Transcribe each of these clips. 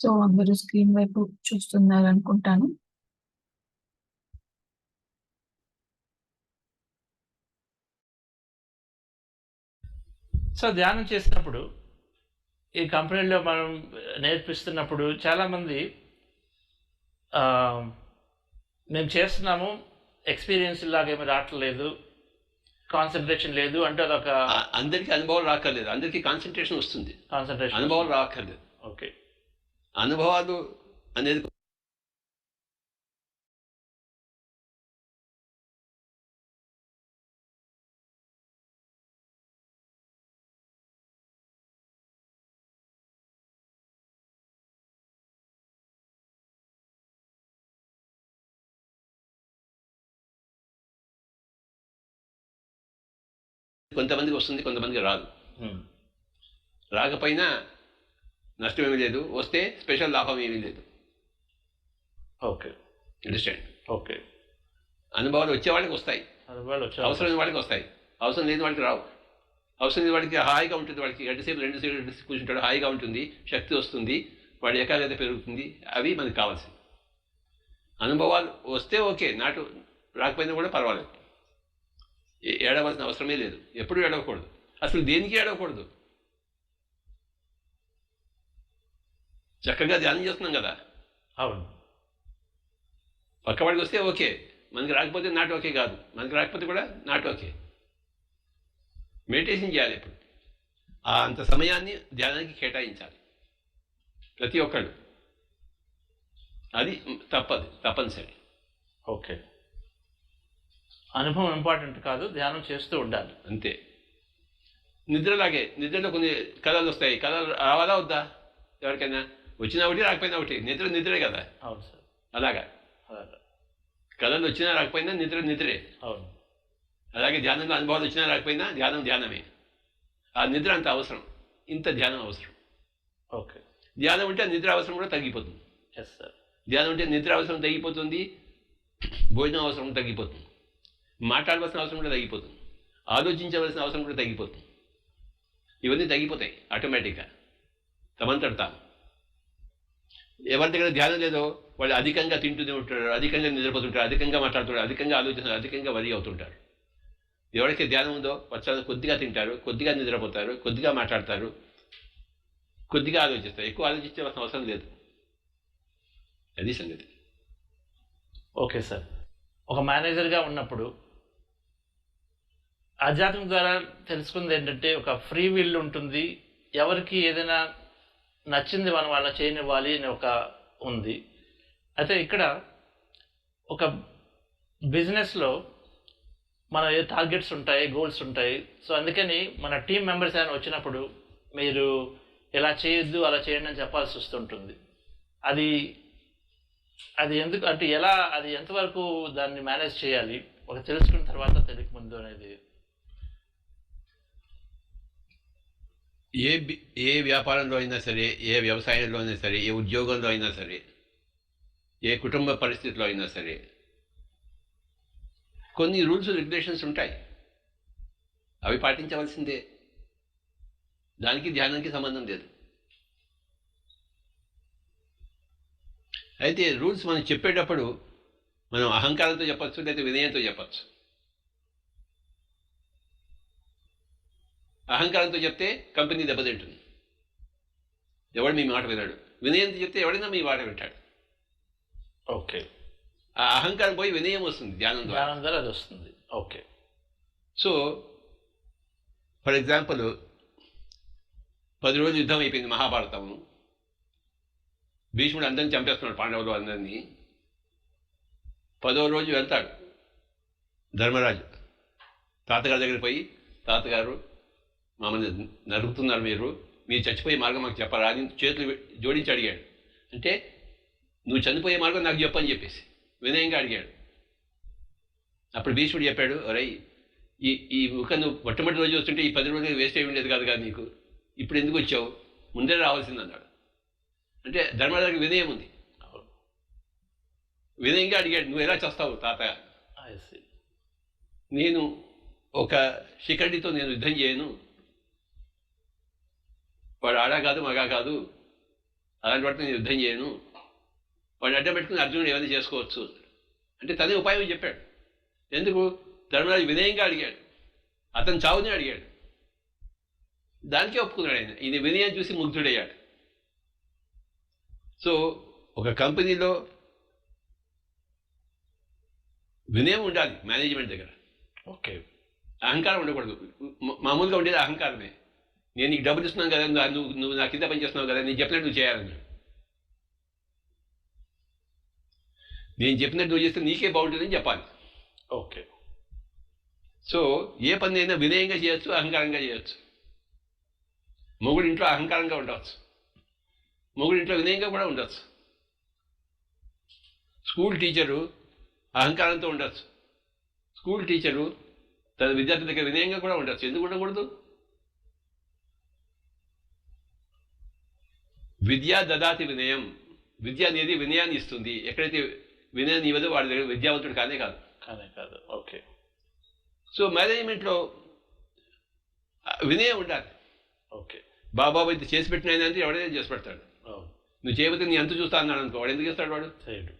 So అందరూ screen వైపు చూస్తున్నారు అనుకుంటాను సో ధ్యానం చేసినప్పుడు ఈ కంపెనీలో మనం నేర్పిస్తున్నప్పుడు చాలామంది ఆ, మేము చేస్తున్నాము ఎక్స్పీరియన్స్ లాగేమి రావట్లేదు కాన్సన్ట్రేషన్ లేదు అంటే అదొక అందరికీ అనుభవం రాకర్లేదు. అందరికీ కాన్సన్ట్రేషన్ వస్తుంది. కాన్సన్ట్రేషన్ అనుభవం రాకర్లేదు. ఓకే. అనుభవాలు అనేది కొంతమందికి వస్తుంది కొంతమందికి రాదు. రాకపోయినా నష్టం ఏమీ లేదు. వస్తే స్పెషల్ లాభం ఏమీ లేదు. ఓకే. Understand okay. అనుభవాలు వచ్చే వాళ్ళకి వస్తాయి. అవసరం లేని వాళ్ళకి వస్తాయి. అవసరం లేని వాళ్ళకి రావు. అవసరం లేని వాడికి హాయిగా ఉంటుంది వాడికి గంటసేపు రెండు సేపు రెండు సేపు కూర్చుంటాడు హాయిగా ఉంటుంది శక్తి వస్తుంది వాడి ఏకాగ్రత పెరుగుతుంది అవి మనకు కావాల్సింది అనుభవాలు వస్తే ఓకే నాటు రాకపోయినా కూడా పర్వాలేదు. ఏడవలసిన అవసరమే లేదు. ఎప్పుడు ఏడవకూడదు. అసలు దేనికి ఏడవకూడదు? చక్కగా ధ్యానం చేస్తున్నాం కదా? అవును. పక్కవాడికి వస్తే ఓకే. మనకి రాకపోతే నాట్ ఓకే కాదు. మనకి రాకపోతే కూడా నాట్ ఓకే. మెడిటేషన్ చేయాలి ఇప్పుడు. ఆ అంత సమయాన్ని ధ్యానానికి కేటాయించాలి. ప్రతి ఒక్కళ్ళు. అది తప్పదు తప్పనిసరి. ఓకే. అనుభవం ఇంపార్టెంట్ కాదు ధ్యానం చేస్తూ ఉండాలి. అంతే. నిద్రలాగే నిద్రలో కొన్ని కళలు వస్తాయి. కళలు రావాలా వద్దా? ఎవరికైనా? వచ్చినా ఒకటి రాకపోయినా ఒకటి. నిద్ర నిద్రే కదా. అవును సార్. అలాగా? కళలు వచ్చినా రాకపోయినా నిద్ర నిద్రే. అవును. అలాగే ధ్యానంలో అనుభవాలు వచ్చినా రాకపోయినా ధ్యానం ధ్యానమే. ఆ నిద్ర అంత అవసరం. ఇంత ధ్యానం అవసరం. ఓకే. ధ్యానం ఉంటే నిద్ర అవసరం కూడా తగ్గిపోతుంది. ఎస్ సార్ ధ్యానం ఉంటే నిద్ర అవసరం తగ్గిపోతుంది. భోజనం అవసరం తగ్గిపోతుంది. మాట్లాడవలసిన అవసరం కూడా తగ్గిపోతుంది. ఆలోచించవలసిన అవసరం కూడా తగ్గిపోతుంది. ఇవన్నీ తగ్గిపోతాయి ఆటోమేటిక్గా. తమంతట తాము. ఎవరి దగ్గర ధ్యానం లేదో వాళ్ళు అధికంగా తింటూనే ఉంటారు అధికంగా నిద్రపోతుంటారు అధికంగా మాట్లాడుతుంటారు అధికంగా ఆలోచిస్తారు అధికంగా వరి అవుతుంటారు. ఎవరికి ధ్యానం ఉందో వచ్చారు కొద్దిగా తింటారు కొద్దిగా నిద్రపోతారు కొద్దిగా మాట్లాడతారు కొద్దిగా ఆలోచిస్తారు. ఎక్కువ ఆలోచించవలసిన అవసరం లేదు. అది సంగతి. Okay sir. ఒక మేనేజర్గా ఉన్నప్పుడు ఆధ్యాత్మిక ద్వారా తెలుసుకుంది ఏంటంటే ఒక ఫ్రీ విల్ ఉంటుంది. ఎవరికి ఏదైనా నచ్చింది మనం వాళ్ళ చేయనివ్వాలి అని ఒక ఉంది. అయితే ఇక్కడ ఒక బిజినెస్లో మన ఏ టార్గెట్స్ ఉంటాయి గోల్స్ ఉంటాయి. సో అందుకని మన టీం మెంబర్స్ అయినా వచ్చినప్పుడు మీరు ఇలా చేయొద్దు అలా చేయండి అని చెప్పాల్సి వస్తుంటుంది. అది అది ఎందుకు అంటే ఎలా అది ఎంతవరకు దాన్ని మేనేజ్ చేయాలి? ఒక తెలుసుకున్న తర్వాత తెలియక ముందు అనేది ఏ ఏ వ్యాపారంలో అయినా సరే ఏ వ్యవసాయంలో అయినా సరే ఏ ఉద్యోగంలో అయినా సరే ఏ కుటుంబ పరిస్థితిలో అయినా సరే కొన్ని రూల్స్ రెగ్యులేషన్స్ ఉంటాయి. అవి పాటించవలసిందే. దానికి ధ్యానానికి సంబంధం లేదు. అయితే రూల్స్ మనం చెప్పేటప్పుడు మనం అహంకారంతో చెప్పచ్చు లేదా వినయంతో చెప్పచ్చు. అహంకారంతో చెప్తే కంపెనీ దెబ్బతింటుంది. ఎవడు మీ మాట వినాడు. వినయంతో చెప్తే ఎవడైనా మీ మాట వింటాడు. ఓకే. ఆ అహంకారం పోయి వినయం వస్తుంది ధ్యానం ధ్యానం ద్వారా అది వస్తుంది. ఓకే. సో ఫర్ ఎగ్జాంపుల్ పది రోజులు యుద్ధం అయిపోయింది మహాభారతం భీష్ముడు అందరిని చంపేస్తున్నాడు పాండవులు అందరినీ. పదో రోజు వెళ్తాడు ధర్మరాజు. తాతగారి దగ్గరికి పోయి తాతగారు మమ్మల్ని నరుకుతున్నారు మీరు. మీరు చచ్చిపోయే మార్గం మాకు చెప్పరా అని చేతులు జోడించి అడిగాడు. అంటే నువ్వు చనిపోయే మార్గం నాకు చెప్పని చెప్పేసి వినయంగా అడిగాడు. అప్పుడు భీష్ముడు చెప్పాడు ఒరే ఈ ఈ ఒక నువ్వు మొట్టమొదటి రోజు వస్తుంటే ఈ పది రోజులు వేస్ట్ అయి ఉండేది కాదు కదా నీకు. ఇప్పుడు ఎందుకు వచ్చావు? ముందే రావాల్సింది అన్నాడు. అంటే ధర్మరాజుకి వినయం ఉంది. వినయంగా అడిగాడు నువ్వు ఎలా చేస్తావు తాత. నేను ఒక శిఖండితో నేను యుద్ధం చేయను. వాడు ఆడా కాదు మగా కాదు. అలాంటి వాటిని నేను యుద్ధం చేయను. వాడిని అడ్డం పెట్టుకుని అర్జునుడు ఏమైనా చేసుకోవచ్చు. అంటే తనే ఉపాయం చెప్పాడు. ఎందుకు? ధర్మరాజు వినయంగా అడిగాడు. అతను చావుని అడిగాడు. దానికే ఒప్పుకున్నాడు ఆయన. ఈయన వినయం చూసి ముగ్ధుడయ్యాడు. సో ఒక కంపెనీలో వినయం ఉండాలి మేనేజ్మెంట్ దగ్గర. ఓకే. అహంకారం ఉండకూడదు. మామూలుగా ఉండేది అహంకారమే. నేను నీకు డబ్బులు ఇస్తున్నాను కదా నువ్వు- నువ్వు నువ్వు నా కింద పని చేస్తున్నావు కదా నేను చెప్పినట్టు నువ్వు చేయాలని. నేను చెప్పినట్టు నువ్వు చేస్తే నీకే బాగుంటుందని చెప్పాలి. ఓకే. సో ఏ పని అయినా వినయంగా చేయొచ్చు అహంకారంగా చేయొచ్చు. మొగుడు ఇంట్లో అహంకారంగా ఉండవచ్చు. మొగుడు ఇంట్లో వినయంగా కూడా ఉండొచ్చు. స్కూల్ టీచరు అహంకారంతో ఉండొచ్చు. స్కూల్ టీచరు తన విద్యార్థుల దగ్గర వినయంగా కూడా ఉండొచ్చు. ఎందుకు ఉండకూడదు? విద్య దదాతి వినయం. విద్య అనేది వినయాన్ని ఇస్తుంది. ఎక్కడైతే వినయాన్ని ఇవ్వదో వాడి దగ్గర విద్యావంతుడు కానే కాదు. కానే కాదు. ఓకే. సో మేనేజ్మెంట్లో వినయం ఉండాలి. ఓకే. బాబాబు ఇది చేసి పెట్టిన అంటే ఎవడైనా చేసి పెడతాడు. నువ్వు చేయబోతే నీ అంతు చూస్తా అన్నాడు అనుకో వాడు ఎందుకు చేస్తాడు వాడు?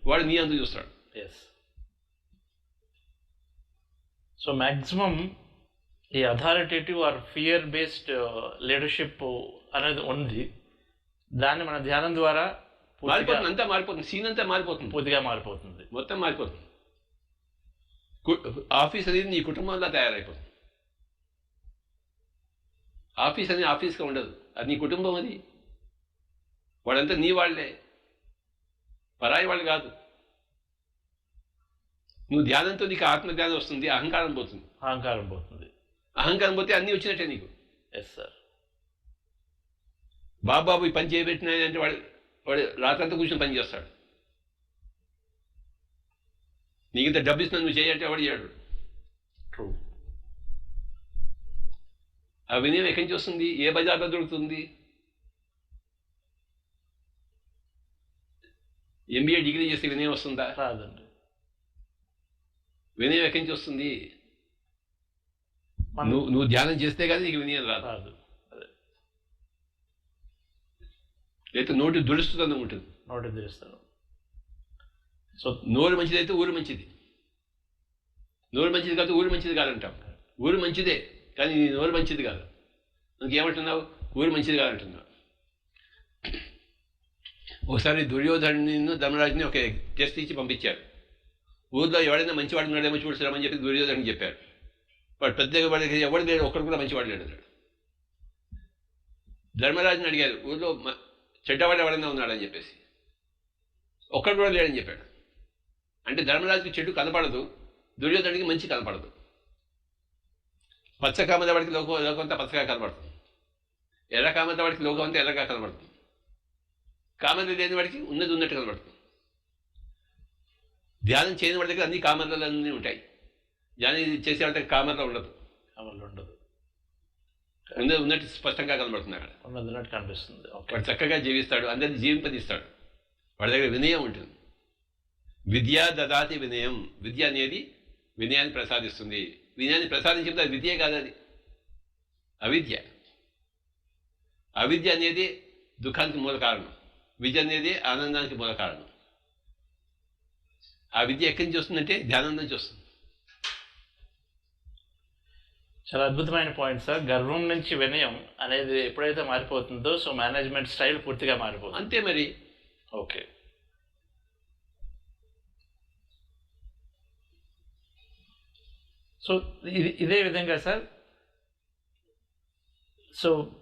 వాడు నీ అంతు చూస్తాడు. ఎస్ సో మ్యాక్సిమం ఈ authoritative or fear based leadership అనేది ఉంది. దాన్ని మన ధ్యానం ద్వారా మారిపోతుంది అంతా మారిపోతుంది సీన్ అంతా మారిపోతుంది. పూర్తిగా మారిపోతుంది. మొత్తం మారిపోతుంది. ఆఫీస్ అనేది నీ కుటుంబంలో తయారైపోతుంది. ఆఫీస్ అనేది ఆఫీస్గా ఉండదు. అది నీ కుటుంబం అది. వాళ్ళంతా నీ వాళ్ళే. పరాయి వాళ్ళు కాదు. నువ్వు ధ్యానంతో నీకు ఆత్మజ్ఞానం వస్తుంది అహంకారం పోతుంది. అహంకారం పోతుంది. అహంకారం పోతే అన్నీ వచ్చినట్టే నీకు. ఎస్ సార్ బాబాబు ఈ పని చేయబెట్టిన ఆయన అంటే వాడు వాడు రాత్రంతా కూర్చొని పని చేస్తాడు. నీకు ఇంత డబ్బు ఇస్తున్నా నువ్వు చేయంటే వాడు చేయడు? ట్రూ ఆ వినయం ఎక్కడి నుంచి వస్తుంది? ఏ బజార్లో దొరుకుతుంది? ఎంబీఏ డిగ్రీ చేస్తే వినయం వస్తుందా? రాదండి. వినయం ఎక్కడి నుంచి వస్తుంది? నువ్వు నువ్వు ధ్యానం చేస్తే కానీ నీకు వినయం రాదు రాదు అదే అయితే నోటి దురుస్తుతనం ఉంటుంది. నోటి తెలుస్తాను సో నోరు మంచిదైతే ఊరు మంచిది. నోరు మంచిది కాదు ఊరు మంచిది కాదంటాం. ఊరు మంచిదే కానీ నీ నోరు మంచిది కాదు. ఇంకేమంటున్నావు? ఊరు మంచిది కాదంటున్నావు. ఒకసారి దుర్యోధను ధర్మరాజుని ఒక టెస్ట్ ఇచ్చి పంపించారు. ఊర్లో ఎవడైనా మంచివాడు ఉన్నాడేమో చూడసామని చెప్పి దుర్యోధను చెప్పారు. వాడు పెద్దగా వాడికి ఎవడు లేడు ఒక్కడు కూడా మంచివాడు లేడు ధర్మరాజుని అడిగారు ఊర్లో చెడ్డవాడు ఎవడైనా ఉన్నాడని చెప్పేసి. ఒక్కడు కూడా లేడని చెప్పాడు. అంటే ధర్మరాజుకి చెడు కనపడదు దుర్యోధనుడికి మంచి కనపడదు. పచ్చ కామదవాడికి లోకం లోకం అంతా పచ్చగా కనపడుతుంది. ఎర్ర కామదవాడికి లోకం అంతా ఎర్రగా కనపడుతుంది. కామన లేని వాడికి ఉన్నది ఉన్నట్టు కనపడుతుంది. ధ్యానం చేయని వాడి దగ్గర అన్ని కామర్లు అన్నీ ఉంటాయి. ధ్యానం చేసే వాడి దగ్గర ఉండదు. అమలు ఉండదు ఉన్నది ఉన్నట్టు స్పష్టంగా కనబడుతుంది అక్కడ. ఉన్నది ఉన్నట్టు కనిపిస్తుంది. వాడు చక్కగా జీవిస్తాడు అందరిని జీవింపదీస్తాడు వాడి దగ్గర వినయం ఉంటుంది. విద్య దదాతి వినయం. విద్య అనేది వినయాన్ని ప్రసాదిస్తుంది. వినయాన్ని ప్రసాదించినప్పుడు అది విద్యే కాదు అది. అవిద్య. అవిద్య అనేది దుఃఖానికి మూల కారణం. విద్య అనేది ఆనందానికి మూల కారణం. ఆ విద్య ఎక్కడి నుంచి వస్తుందంటే ధ్యానం నుంచి వస్తుంది. చాలా అద్భుతమైన పాయింట్ సార్ గర్వం నుంచి వినయం అనేది ఎప్పుడైతే మారిపోతుందో సో మేనేజ్మెంట్ స్టైల్ పూర్తిగా మారిపోతుంది. అంతే మరి. ఓకే సో ఇది ఇదే విధంగా సార్ సో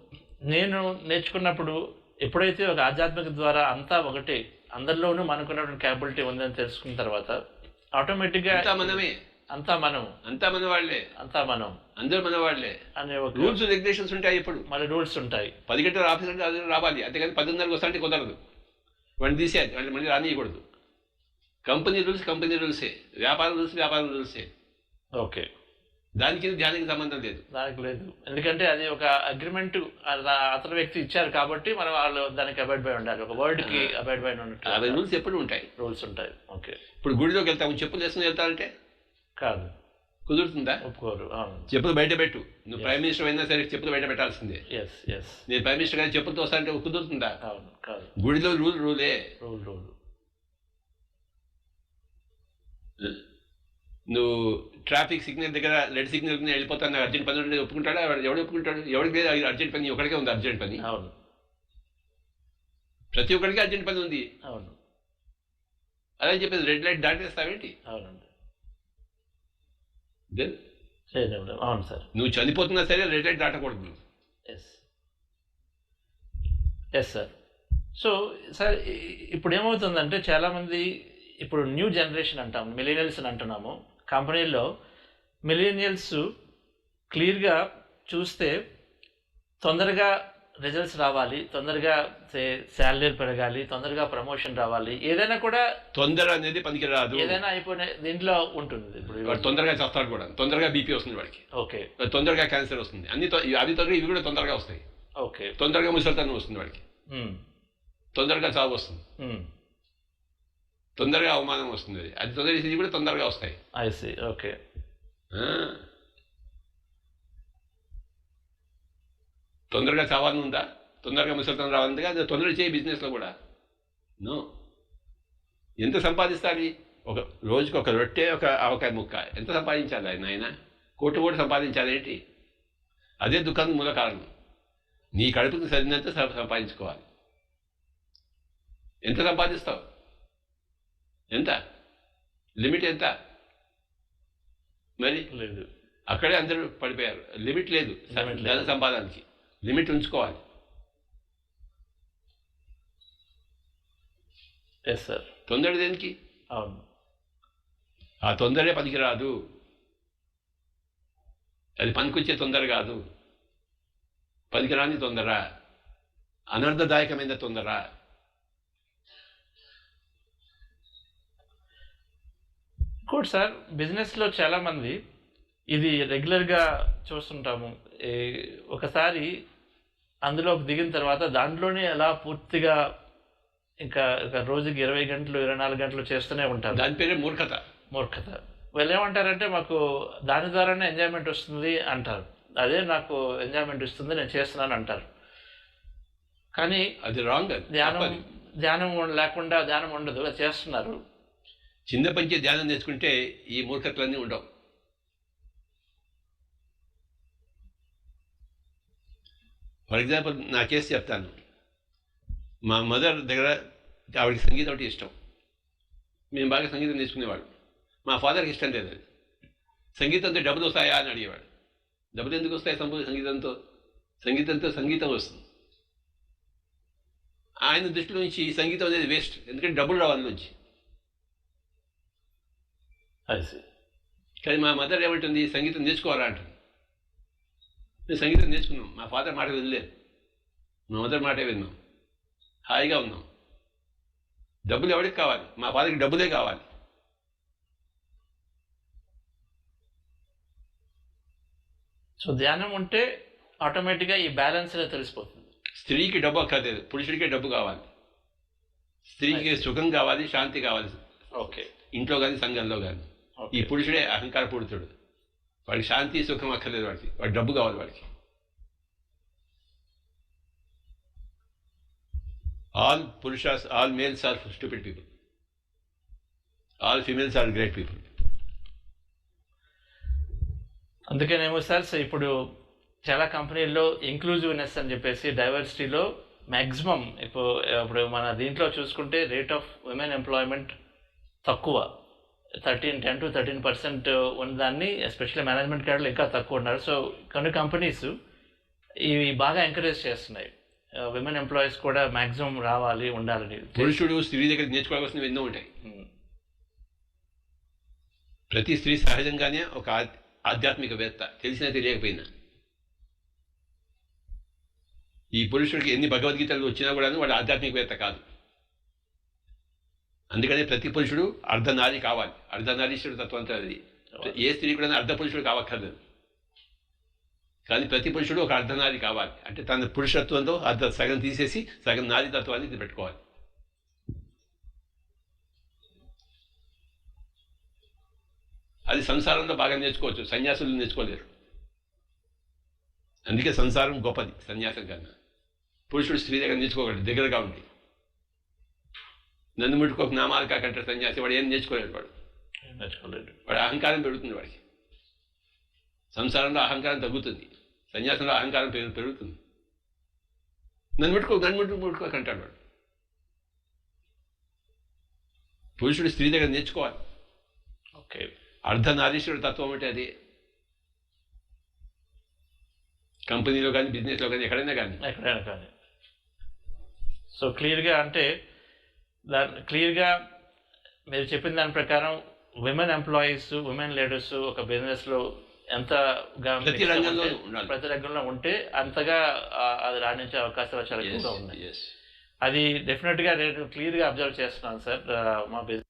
నేను నేర్చుకున్నప్పుడు ఎప్పుడైతే ఒక ఆధ్యాత్మిక ద్వారా అంతా ఒకటే అందరిలోనూ మనకున్నటువంటి క్యాపబిలిటీ ఉందని తెలుసుకున్న తర్వాత ఆటోమేటిక్గా మనమే. అంతా మనం అంతా మన వాళ్ళే. అంతా మనం. అందరూ మన వాళ్ళే అనే ఒక రూల్స్ రెగ్యులేషన్స్ ఉంటాయి ఇప్పుడు మళ్ళీ రూల్స్ ఉంటాయి. పది గంటల ఆఫీస్ అంటే అది రావాలి. అంతేకాని పదిన్నరకు వస్తాంటే కుదరదు. వాడిని తీసేయాలి. వాడిని మళ్ళీ రానియకూడదు. కంపెనీ రూల్స్ కంపెనీ రూల్సే. వ్యాపారం రూల్స్ వ్యాపారం రూల్సే. ఓకే. దానికి ధ్యానానికి సంబంధం లేదు. దానికి లేదు. ఎందుకంటే అది ఒక అగ్రిమెంట్ అతని వ్యక్తి ఇచ్చారు కాబట్టి మనం వాళ్ళు దానికి అబైడ్ బై ఉండాలి. ఒక వర్డ్కి అబైడ్ బై అవి ఉన్నట్టు రూల్స్ ఎప్పుడు ఉంటాయి. రూల్స్ ఉంటాయి. ఓకే. ఇప్పుడు గుడిలోకి వెళ్తాము. చెప్పులు వేసుకుని వెళ్తారంటే? కాదు. కుదురుతుందా? ఒప్పుకోరు చెప్పులు బయట పెట్టు. నువ్వు. ప్రైమ్ మినిస్టర్ అయినా సరే చెప్పులు బయట పెట్టాల్సిందే. ఎస్ ఎస్ నేను ప్రైమ్ మినిస్టర్ గారి చెప్పులతో వస్తానంటే కుదురుతుందా? అవును కాదు. గుడిలో రూల్ రూలే. రూల్ రూల్ నువ్వు ట్రాఫిక్ సిగ్నల్ దగ్గర రెడ్ సిగ్నల్ మీద వెళ్ళిపోతాను నాకు అర్జెంట్ పని ఉంటే ఒప్పుకుంటాడా? వాడు ఎవడు ఒప్పుకుంటాడు? ఎవరికి లేదు అర్జెంట్ పని. ఒకరికే ఉంది అర్జెంట్ పని. అవును. ప్రతి ఒక్కరికి అర్జెంట్ పని ఉంది. అవును. అదే చెప్పేది రెడ్ లైట్ దాటేస్తావేంటి? అవునండి. చేయలేము అవును సార్ నువ్వు చనిపోతున్నా సరే light దాటకూడదు yes yes sir so sir ఇప్పుడు ఏమవుతుందంటే చాలామంది ఇప్పుడు న్యూ జనరేషన్ అంటాం మిలీనియల్స్ అని అంటున్నాము. కంపెనీలో మిలీనియల్స్ క్లియర్గా చూస్తే తొందరగా రిజల్ట్స్ రావాలి తొందరగా శాలరీ పెరగాలి తొందరగా ప్రమోషన్ రావాలి ఏదైనా కూడా తొందర అనేది పనికి రాదు ఏదైనా అయిపోయిన దీంట్లో ఉంటుంది వాడు ఇప్పుడు తొందరగా చేస్తాడు కూడా. తొందరగా బీపీ వస్తుంది వాడికి. ఓకే. తొందరగా క్యాన్సర్ వస్తుంది. అన్ని తొ- అవి తొందరగా ఇవి కూడా తొందరగా వస్తాయి. ఓకే. తొందరగా ముసలితనం వస్తుంది వాడికి. తొందరగా చావు వస్తుంది. తొందరగా అవమానం వస్తుంది. అది అది తొందరగా ఇది కూడా తొందరగా వస్తాయి. ఓకే తొందరగా చావాలని ఉందా తొందరగా ముసలితనం రావాలందిగా అది తొందరగా చేయి బిజినెస్లో కూడా. నో. ఎంత సంపాదిస్తాలి ఒక రోజుకి ఒక రొట్టె ఒక ఆవకాయ ముక్క. ఎంత సంపాదించాలి ఆయన ఆయన? కోటి కూడా సంపాదించాలి ఏంటి? అదే దుఃఖానికి మూల కారణం. నీ కడుపుకి సరినంత సంపాదించుకోవాలి. ఎంత సంపాదిస్తావు? ఎంత? లిమిట్ ఎంత? మరి? లేదు. అక్కడే అందరూ పడిపోయారు. లిమిట్ లేదు. సంపాదనకి. లిమిట్ ఉంచుకోవాలి. ఎస్ సార్ తొందర దేనికి? అవును. ఆ తొందరే పనికిరాదు అది పనికొచ్చే తొందర కాదు. పనికిరాని తొందర. అనర్థదాయకమైన తొందర. ఇంకోటి సార్ బిజినెస్లో చాలామంది ఇది రెగ్యులర్గా చూస్తుంటాము. ఈ ఒకసారి అందులోకి దిగిన తర్వాత దాంట్లోనే అలా పూర్తిగా ఇంకా రోజుకి ఇరవై గంటలు ఇరవై నాలుగు గంటలు చేస్తూనే ఉంటారు. దాని పేరే మూర్ఖత. మూర్ఖత. వీళ్ళు ఏమంటారంటే మాకు దాని ద్వారానే ఎంజాయ్మెంట్ వస్తుంది అంటారు. అదే నాకు ఎంజాయ్మెంట్ ఇస్తుంది నేను చేస్తున్నాను అంటారు. కానీ అది రాంగ్ ధ్యానం. ధ్యానం లేకుండా ధ్యానం ఉండదు చేస్తున్నారు. చిన్న పంచే ధ్యానం నేర్చుకుంటే ఈ మూర్ఖత్వాన్ని ఉండవు. ఫర్ ఎగ్జాంపుల్ నా కేసు చెప్తాను. మా మదర్ దగ్గర ఆవిడకి సంగీతం అంటే ఇష్టం. మేము బాగా సంగీతం నేర్చుకునేవాడు మా ఫాదర్కి ఇష్టం లేదు అది. సంగీతంతో డబ్బులు వస్తాయా అని అడిగేవాడు. డబ్బులు ఎందుకు వస్తాయి సంపూ సంగీతంతో? సంగీతంతో సంగీతం వస్తుంది. ఆయన దృష్టిలో నుంచి ఈ సంగీతం అనేది వేస్ట్ ఎందుకంటే డబ్బులు రావాలి నుంచి అది కానీ మా మదర్ ఏమంటుంది? సంగీతం నేర్చుకోవాలా అంటుంది. మేము సంగీతం నేర్చుకున్నాం. మా ఫాదర్ మాట వినలేదు మా మదర్ మాటే విన్నాం. హాయిగా ఉన్నాం. డబ్బులు ఎవరికి కావాలి? మా ఫాదర్కి డబ్బులే కావాలి. సో ధ్యానం ఉంటే ఆటోమేటిక్గా ఈ బ్యాలెన్స్ అనేది తెలిసిపోతుంది. స్త్రీకి డబ్బు అక్కర్లేదు. పురుషుడికే డబ్బు కావాలి. స్త్రీకి సుఖం కావాలి శాంతి కావాలి. ఓకే ఇంట్లో కానీ సంఘంలో కానీ ఈ పురుషుడే అహంకార పూరితుడు వాడికి శాంతి సుఖం అక్కర్లేదు వాడికి. వాడి డబ్బు కావాలి వాడికి. All పురుషాస్ all males are stupid people all females are great people అందుకేనేమో సార్ సో ఇప్పుడు చాలా కంపెనీల్లో ఇంక్లూజివ్నెస్ అని చెప్పేసి డైవర్సిటీలో మ్యాక్సిమం ఇప్పుడు ఇప్పుడు మన దీంట్లో చూసుకుంటే రేట్ ఆఫ్ ఉమెన్ ఎంప్లాయ్మెంట్ తక్కువ. Thirteen ten to thirteen percent ఉన్నదాన్ని ఎస్పెషల్లీ మేనేజ్మెంట్ క్యాడర్లు ఇంకా తక్కువ ఉన్నారు. సో కొన్ని కంపెనీస్ ఇవి బాగా ఎంకరేజ్ చేస్తున్నాయి. విమెన్ ఎంప్లాయీస్ కూడా మ్యాక్సిమం రావాలి ఉండాలని పురుషుడు స్త్రీ దగ్గర నేర్చుకోవాల్సినవి ఎన్నో ఉంటాయి. ఉమ్, ప్రతి స్త్రీ సహజంగానే ఒక ఆధ్- ఆధ్యాత్మికవేత్త. తెలిసినా తెలియకపోయినా. ఈ పురుషుడికి ఎన్ని భగవద్గీతలు వచ్చినా కూడా వాడు ఆధ్యాత్మికవేత్త కాదు. అందుకనే ప్రతి పురుషుడు అర్ధనారి కావాలి. అర్ధనారీశ్వరుడు తత్వం అది. ఏ స్త్రీ కూడా అర్ధ పురుషుడు కావక్కర్లేదు. కానీ ప్రతి పురుషుడు ఒక అర్ధనారి కావాలి. అంటే తన పురుషత్వంతో అర్ధ సగం తీసేసి సగం నారీ తత్వాన్ని పెట్టుకోవాలి అది సంసారంలో బాగా నేర్చుకోవచ్చు. సన్యాసులు నేర్చుకోలేరు. అందుకే సంసారం గొప్పది సన్యాసం కన్నా. పురుషుడు స్త్రీ దగ్గర నేర్చుకోగలడు దగ్గరగా ఉండి. నన్ను ముట్టుకోక నామాలు కాకంటారు సన్యాసి వాడు ఏం నేర్చుకోలేడు వాడు. నేర్చుకోలేదు వాడు అహంకారం పెరుగుతుంది వాడికి. సంసారంలో అహంకారం తగ్గుతుంది. సన్యాసంలో అహంకారం పెరుగు పెరుగుతుంది. నన్ను ముట్టుకో నన్ను ముట్టు ముట్టుకోక అంటాడు వాడు. పురుషుడు స్త్రీ దగ్గర నేర్చుకోవాలి. ఓకే. అర్ధనారీశ్వరుడు తత్వం అంటే అది. కంపెనీలో కానీ బిజినెస్లో కానీ ఎక్కడైనా కానీ. ఎక్కడైనా కానీ. సో క్లియర్గా అంటే దాని క్లియర్గా మీరు చెప్పిన దాని ప్రకారం విమెన్ ఎంప్లాయీస్ ఉమెన్ లీడర్స్ ఒక బిజినెస్లో ఎంతగా ప్రతి రంగంలో. ప్రతి రంగంలో ఉంటే అంతగా అది రాణించే అవకాశాలు చాలా ఎక్కువగా ఉన్నాయి. అది డెఫినెట్గా నేను క్లియర్గా అబ్జర్వ్ చేస్తున్నాను సార్ మా బిజినెస్